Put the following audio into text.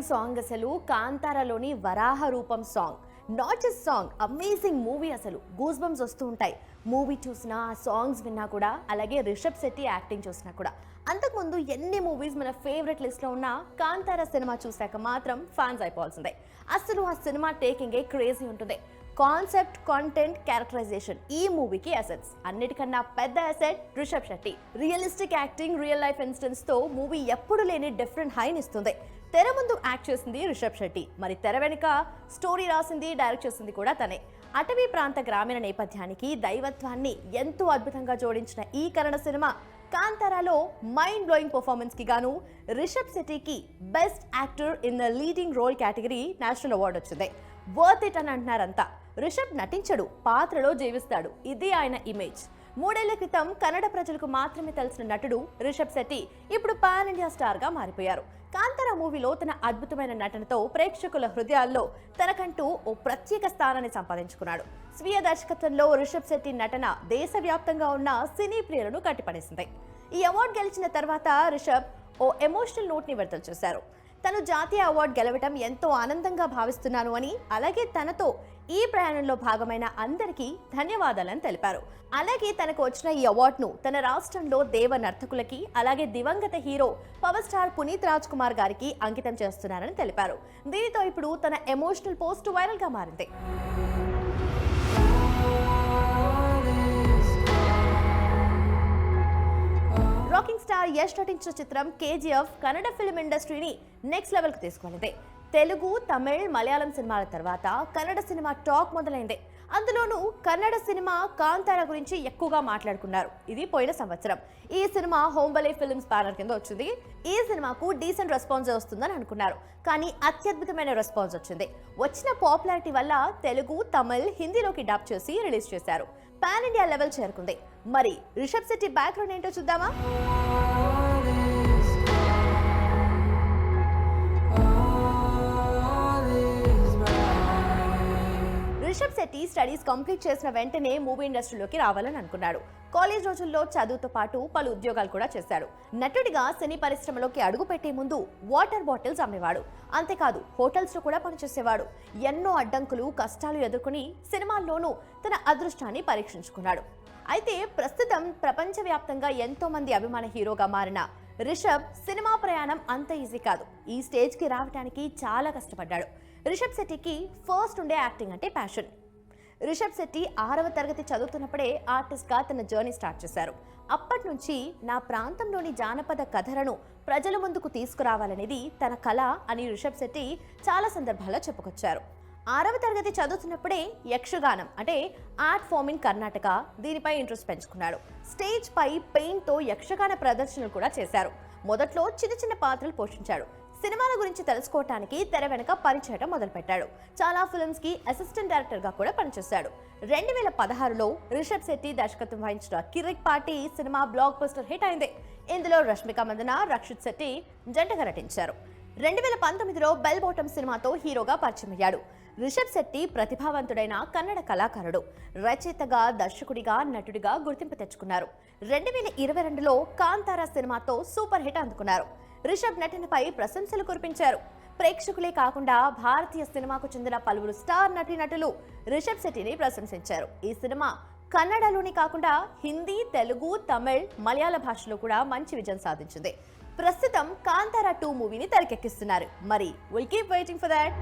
Thrilling song అసలు కాంతారలోని Varaha Roopam song not just song amazing movie అసలు. Goose bumps వస్తూ ఉంటాయి. మూవీ చూసినా ఆ సాంగ్స్ విన్నా కూడా అలాగే రిషబ్ శెట్టి యాక్టింగ్ చూసినా కూడా. అంతకుముందు ఎన్ని మూవీస్ మన ఫేవరెట్ లిస్ట్లో ఉన్నా కాంతారా సినిమా చూశాక మాత్రం ఫ్యాన్స్ అయిపోవాల్సిందే. అసలు ఆ సినిమా టేకింగే క్రేజీ ఉంటుంది. కాన్సెప్ట్ కంటెంట్ క్యారెక్టరైజేషన్ ఈ మూవీకి అసెట్స్ అన్నిటికన్నా పెద్ద asset Rishab Shetty. Realistic acting real life ఇన్స్టెన్స్తో movie ఎప్పుడు లేని డిఫరెంట్ హైన్ ఇస్తుంది. తెర ముందు యాక్ట్ చేసింది రిషబ్ శెట్టి. మరి తెర వెనుక స్టోరీ రాసింది డైరెక్ట్ చేసింది కూడా తనే. అటవీ ప్రాంత గ్రామీణ నేపథ్యానికి దైవత్వాన్ని ఎంతో అద్భుతంగా జోడించిన ఈ కన్నడ సినిమా కాంతారాలో మైండ్ బ్లోయింగ్ పర్ఫార్మెన్స్కి గాను Rishab శెట్టికి best actor in the leading role category national award వచ్చింది. వర్త్ ఇట్ అని అంటున్నారంతా. రిషబ్ నటించడు పాత్రలో జీవిస్తాడు. ఇది ఆయన ఇమేజ్ మూడేళ్ళ క్రితం కన్నడ ప్రజలకు మాత్రమే తెలిసిన నటుడు రిషబ్ శెట్టి ఇప్పుడు పాన్ ఇండియా స్టార్గా మారిపోయారు. కాంతార మూవీలో తన అద్భుతమైన నటనతో ప్రేక్షకుల హృదయాల్లో తనకంటూ ఓ ప్రత్యేక స్థానాన్ని సంపాదించుకున్నాడు. స్వీయ దర్శకత్వంలో రిషబ్ శెట్టి నటన దేశవ్యాప్తంగా ఉన్న సినీ ప్రియులను కట్టిపడేసింది. ఈ అవార్డు గెలిచిన తర్వాత రిషబ్ ఓ ఎమోషనల్ నోట్ని విడుదల చేశారు. తను జాతీయ అవార్డు గెలవటం ఎంతో ఆనందంగా భావిస్తున్నాను అని అలాగే తనతో ఈ ప్రయాణంలో భాగమైన అందరికీ ధన్యవాదాలని తెలిపారు. అలాగే తనకు వచ్చిన ఈ అవార్డును తన రాష్ట్రంలో దేవ నర్తకులకి అలాగే దివంగత hero power star Puneeth Raj Kumar గారికి అంకితం చేస్తున్నారని తెలిపారు. దీనితో ఇప్పుడు తన ఎమోషనల్ పోస్ట్ వైరల్గా మారింది. రాకింగ్ స్టార్ యష్ నటించిన చిత్రం కేజీఎఫ్ కన్నడ ఫిల్మ్ ఇండస్ట్రీని నెక్స్ట్ లెవెల్కి తీసుకువెళ్ళింది తెలుగు తమిళ్ మలయాళం సినిమాల తర్వాత కన్నడ సినిమా టాక్ మొదలైంది. అందులోనూ కన్నడ సినిమా కాంతార గురించి ఎక్కువగా మాట్లాడుకున్నారు. ఇది పోయిన సంవత్సరం. ఈ సినిమా హోంబలే ఫిల్మ్స్ బ్యానర్ కింద వచ్చింది. ఈ సినిమాకు డీసెంట్ రెస్పాన్స్ వస్తుందని అనుకున్నారు. కానీ అత్యద్భుతమైన రెస్పాన్స్ వచ్చింది. వచ్చిన పాపులారిటీ వల్ల తెలుగు తమిళ్ హిందీలోకి డబ్ చేసి రిలీజ్ చేశారు. పాన్ ఇండియా లెవెల్ చేరుకుంది. మరి రిషబ్ శెట్టి బ్యాక్గ్రౌండ్ ఏంటో చూద్దామా? రిషబ్ స్టడీస్ కంప్లీట్ చేసిన వెంటనే మూవీ ఇండస్ట్రీలోకి రావాలని అనుకున్నాడు. కాలేజ్ రోజుల్లో చదువుతో పాటు పలు ఉద్యోగాలు కూడా చేశాడు. నటుడిగా సినీ పరిశ్రమలోకి అడుగు పెట్టే ముందు వాటర్ బాటిల్స్ అమ్మేవాడు. అంతేకాదు హోటల్స్లో కూడా పనిచేసేవాడు. ఎన్నో అడ్డంకులు కష్టాలు ఎదుర్కొని సినిమాల్లోనూ తన అదృష్టాన్ని పరీక్షించుకున్నాడు. అయితే ప్రస్తుతం ప్రపంచవ్యాప్తంగా ఎంతో మంది అభిమాన హీరోగా మారిన రిషబ్ సినిమా ప్రయాణం అంత ఈజీ కాదు. ఈ స్టేజ్కి రావడానికి చాలా కష్టపడ్డాడు. రిషబ్ శెట్టికి ఫస్ట్ ఉండే యాక్టింగ్ అంటే ప్యాషన్. రిషబ్ శెట్టి ఆరవ తరగతి చదువుతున్నప్పుడే ఆర్టిస్ట్గా తన జర్నీ స్టార్ట్ చేశారు. అప్పటి నుంచి నా ప్రాంతంలోని జానపద కథలను ప్రజల ముందుకు తీసుకురావాలనేది తన కళ అని రిషబ్ శెట్టి చాలా సందర్భాల్లో చెప్పుకొచ్చారు. ఆరవ తరగతి చదువుతున్నప్పుడే యక్షగానం అంటే ఆర్ట్ ఫామ్ ఇన్ కర్ణాటక దీనిపై ఇంట్రెస్ట్ పెంచుకున్నాడు. స్టేజ్ పై పెయింట్తో యక్షగాన ప్రదర్శనలు కూడా చేశారు. మొదట్లో చిన్న చిన్న పాత్రలు పోషించాడు. సినిమాల గురించి తెలుసుకోవటానికి తెర వెనుక పనిచేయడం మొదలుపెట్టాడు. చాలా ఫిల్మ్స్కి అసిస్టెంట్ డైరెక్టర్గా కూడా పనిచేశాడు. రెండు వేల పదహారులో రిషబ్ శెట్టి దర్శకత్వం వహించిన Kirik party cinema blockbuster hit అయింది. ఇందులో రష్మిక మందన రక్షిత్ శెట్టి జంటగా నటించారు. రెండు వేల పంతొమ్మిదిలో బెల్ బాటమ్ సినిమాతో హీరోగా పరిచయం అయ్యాడు రిషబ్ శెట్టి ప్రతిభావంతుడైన కన్నడ కళాకారుడు రచయితగా దర్శకుడిగా నటుడిగా గుర్తింపు తెచ్చుకున్నారు. రెండు వేల ఇరవై రెండులో కాంతారా సినిమాతో సూపర్ హిట్ అందుకున్నారు. రిషబ్ నటనపై ప్రశంసలు కురిపించారు. ప్రేక్షకులే కాకుండా భారతీయ సినిమాకు చెందిన పలువురు స్టార్ నటీనటులు రిషబ్ శెట్టిని ప్రశంసించారు. ఈ సినిమా కన్నడలోనే కాకుండా హిందీ తెలుగు తమిళ్ మలయాళ భాషలో కూడా మంచి విజయం సాధించింది. ప్రస్తుతం కాంతారా టూ మూవీని తెరకెక్కిస్తున్నారు. మరి will keep waiting for that